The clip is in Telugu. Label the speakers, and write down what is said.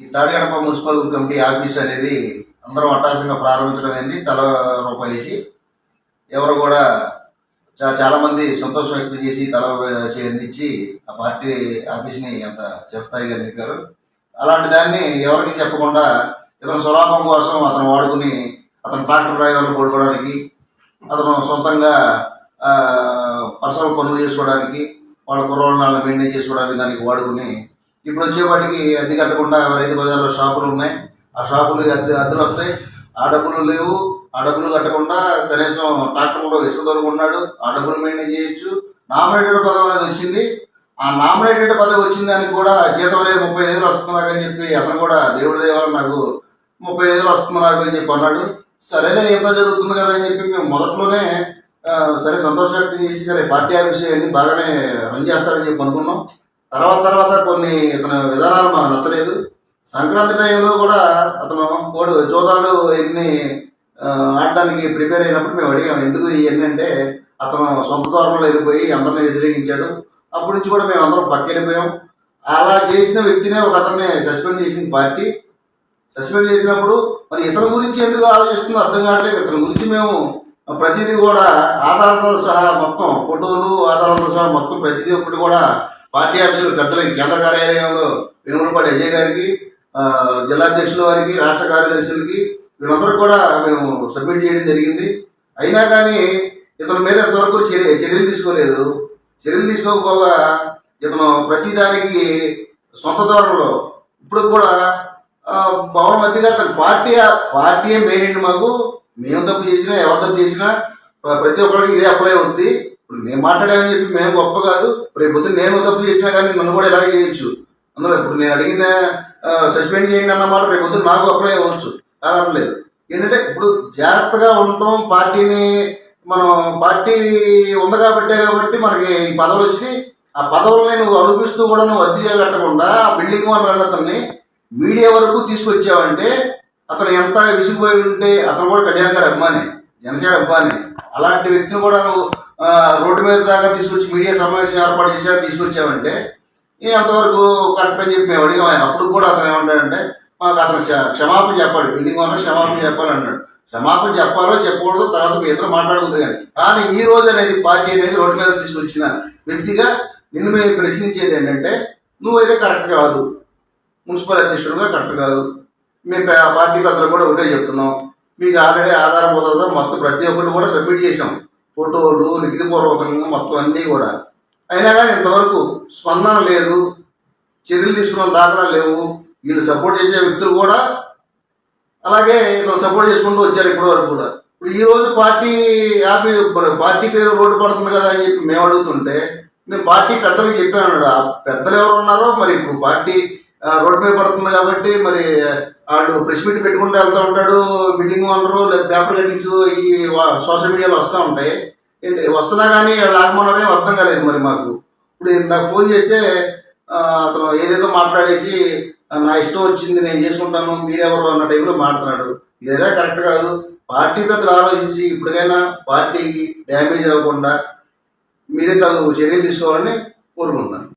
Speaker 1: ఈ తాడిగడప మున్సిపల్ కమిటీ ఆఫీస్ అనేది అందరం అట్టాసంగా ప్రారంభించడం అయింది. తల రూపాయి వేసి ఎవరు కూడా చా చాలామంది సంతోషం వ్యక్తం చేసి తల అందించి ఆ పార్టీ ఆఫీస్ని అంత చేస్తాయిగా నిలిపారు. అలాంటి దాన్ని ఎవరికి చెప్పకుండా ఇతను సులాభం కోసం అతను వాడుకుని అతను ట్రాక్టర్ డ్రైవర్లు కొడుకోవడానికి అతను సొంతంగా పర్సనల్ పనులు చేసుకోవడానికి వాళ్ళ కుర్రోళ్ళని మెయింటైన్ చేసుకోవడానికి దానికి వాడుకుని ఇప్పుడు వచ్చేవాటికి అద్దె కట్టకుండా రైతు బజార్లో షాపులు ఉన్నాయి. ఆ షాపులు అద్దె అద్దెలు వస్తాయి. ఆ డబ్బులు లేవు. ఆ డబ్బులు కట్టకుండా కనీసం ట్రాక్టర్లో ఇసుక దొరుకున్నాడు ఆ డబ్బులు మెయింటైన్ చేయొచ్చు. నామినేటెడ్ పదవి అనేది వచ్చింది. ఆ నామినేటెడ్ పదవి వచ్చిన దానికి కూడా జీతం అనేది ముప్పై ఐదులు వేలు అని చెప్పి అతను కూడా దేవుడి దేవాలని నాకు ముప్పై ఐదులు వేలు అని చెప్పి అన్నాడు. సరేలే ఏదో జరుగుతుంది కదా అని చెప్పి మేము మొదట్లోనే సరే సంతోషం వ్యక్తం చేసి సరే పార్టీ ఆఫీస్ అన్ని బాగానే రన్ చేస్తారని చెప్పి అనుకున్నాం. తర్వాత తర్వాత కొన్ని ఇతని విధానాలు మాకు నచ్చలేదు. సంక్రాంతి టైంలో కూడా అతను కోడి జోదాలు ఎన్ని ఆడడానికి ప్రిపేర్ అయినప్పుడు మేము అడిగాము ఎందుకు ఇవన్నీ అంటే అతను సొంత ద్వారంలో వెళ్ళిపోయి అందరిని వ్యతిరేకించాడు. అప్పటి నుంచి కూడా మేము అందరం పక్కెళ్ళిపోయాం. అలా చేసిన వ్యక్తినే ఒక అతన్ని సస్పెండ్ చేసింది పార్టీ. సస్పెండ్ చేసినప్పుడు మరి ఇతని గురించి ఎందుకు ఆలోచిస్తుందో అర్థం కావట్లేదు. ఇతని గురించి మేము ప్రతిదీ కూడా ఆధారాలతో సహా మొత్తం ఫోటోలు ఆధారాలతో సహా మొత్తం ప్రతిదీ ఒకటి కూడా పార్టీ ఆఫీసులు పెద్దలకి కేంద్ర కార్యాలయంలో వేములపాటి అజయ్ గారికి జిల్లాధ్యక్షుల జిల్లా అధ్యక్షుల వారికి రాష్ట్ర కార్యదర్శులకి వీళ్ళందరూ కూడా మేము సబ్మిట్ చేయడం జరిగింది. అయినా కానీ ఇతని మీద ఇంతవరకు చర్య చర్యలు తీసుకోలేదు. చర్యలు తీసుకోకపోగా ఇతను ప్రతిదానికి సొంత ధోరణిలో ఇప్పుడు కూడా ఆ, భవనం మధ్య కట్టాలి పార్టీ పార్టీ ఏం మెయిన్ మాకు. మేము తప్పు చేసినా ఎవరు తప్పు చేసినా ప్రతి ఒక్కరికి ఇదే అప్లై అవుద్ది. ఇప్పుడు మేము మాట్లాడామని చెప్పి మేము గొప్ప కాదు. రేపు పొద్దున్న నేను తప్పు చేసినా కానీ నన్ను కూడా ఇలాగే చేయొచ్చు. అందులో ఇప్పుడు నేను అడిగిన సస్పెండ్ చేయండి అన్నమాట రేపు పొద్దున్న నాకు అప్లై అవ్వచ్చు. కాదనట్లేదు ఏంటంటే ఇప్పుడు జాగ్రత్తగా ఉండటం పార్టీని మనం పార్టీ ఉంది కాబట్టే కాబట్టి మనకి ఈ పదవులు వచ్చి ఆ పదవుల్ని నువ్వు అనిపిస్తూ కూడా నువ్వు అద్దె కట్టకుండా ఆ బిల్డింగ్ వన్ అతన్ని మీడియా వరకు తీసుకొచ్చావంటే అతను ఎంత విసిగిపోయి ఉంటే అతను కూడా కళ్యాణ్ గారు అభిమాని జనసేన అభిమాని. అలాంటి వ్యక్తిని కూడా నువ్వు రోడ్డు మీద దాకా తీసుకొచ్చి మీడియా సమావేశం ఏర్పాటు చేశారు తీసుకొచ్చావంటే అంతవరకు కరెక్ట్ అని చెప్పి మేము అడిగాం. అప్పుడు కూడా అతను ఏమంటాడంటే మాకు అతను క్షమాపణ చెప్పాడు బిల్డింగ్ ఓనర్ క్షమాపణ చెప్పాలి అన్నాడు. క్షమాపణ చెప్పాలో చెప్పకూడదు తర్వాత మీ ఇద్దరు మాట్లాడుకుంటారు కానీ కానీ ఈ రోజు అనేది పార్టీ అనేది రోడ్డు మీద తీసుకొచ్చిన వ్యక్తిగా నిన్ను మేము ప్రశ్నించేది ఏంటంటే నువ్వైతే కరెక్ట్ కాదు. మున్సిపల్ అధ్యక్షుడుగా కరెక్ట్ కాదు. మేము పార్టీ పెద్దలు కూడా ఒకటే చెప్తున్నాం. మీకు ఆల్రెడీ ఆధారపూర్వకంగా మొత్తం ప్రతి ఒక్కటి కూడా సబ్మిట్ చేసాం ఫోటోలు లిఖితపూర్వకంగా మొత్తం అన్నీ కూడా. అయినా కానీ ఇంతవరకు స్పందన లేదు. చర్యలు తీసుకున్న దాఖలా లేవు. వీళ్ళు సపోర్ట్ చేసే వ్యక్తులు కూడా అలాగే ఇతను సపోర్ట్ చేసుకుంటూ వచ్చారు ఇప్పటి వరకు కూడా. ఇప్పుడు ఈ రోజు పార్టీ యాపీ పార్టీ పేరు రోడ్డు పడుతుంది కదా అని చెప్పి మేము అడుగుతుంటే మేము పార్టీ పెద్దలకు చెప్పాను ఆ పెద్దలు ఎవరు ఉన్నారో మరి ఇప్పుడు పార్టీ రోడ్డు మీద పడుతుంది కాబట్టి మరి వాళ్ళు ప్రెస్ మీట్ పెట్టుకుంటూ వెళ్తూ ఉంటాడు బిల్డింగ్ ఓనరు లేదా పేపర్ కటింగ్స్ ఈ సోషల్ మీడియాలో వస్తూ ఉంటాయి. ఏంటి వస్తున్నా కానీ వాళ్ళు ఆగమన్నారేం అర్థం కాలేదు మరి మాకు. ఇప్పుడు నాకు ఫోన్ చేస్తే అతను ఏదేదో మాట్లాడేసి నా ఇష్టం వచ్చింది నేను చేసుకుంటాను మీరెవరు? అన్న టైంలో మాట్లాడు ఇదేదా కరెక్ట్ కాదు. పార్టీ పెద్దలు ఆలోచించి ఇప్పటికైనా పార్టీకి డ్యామేజ్ అవ్వకుండా మీరే తగు చర్యలు తీసుకోవాలని కోరుకుంటున్నాను.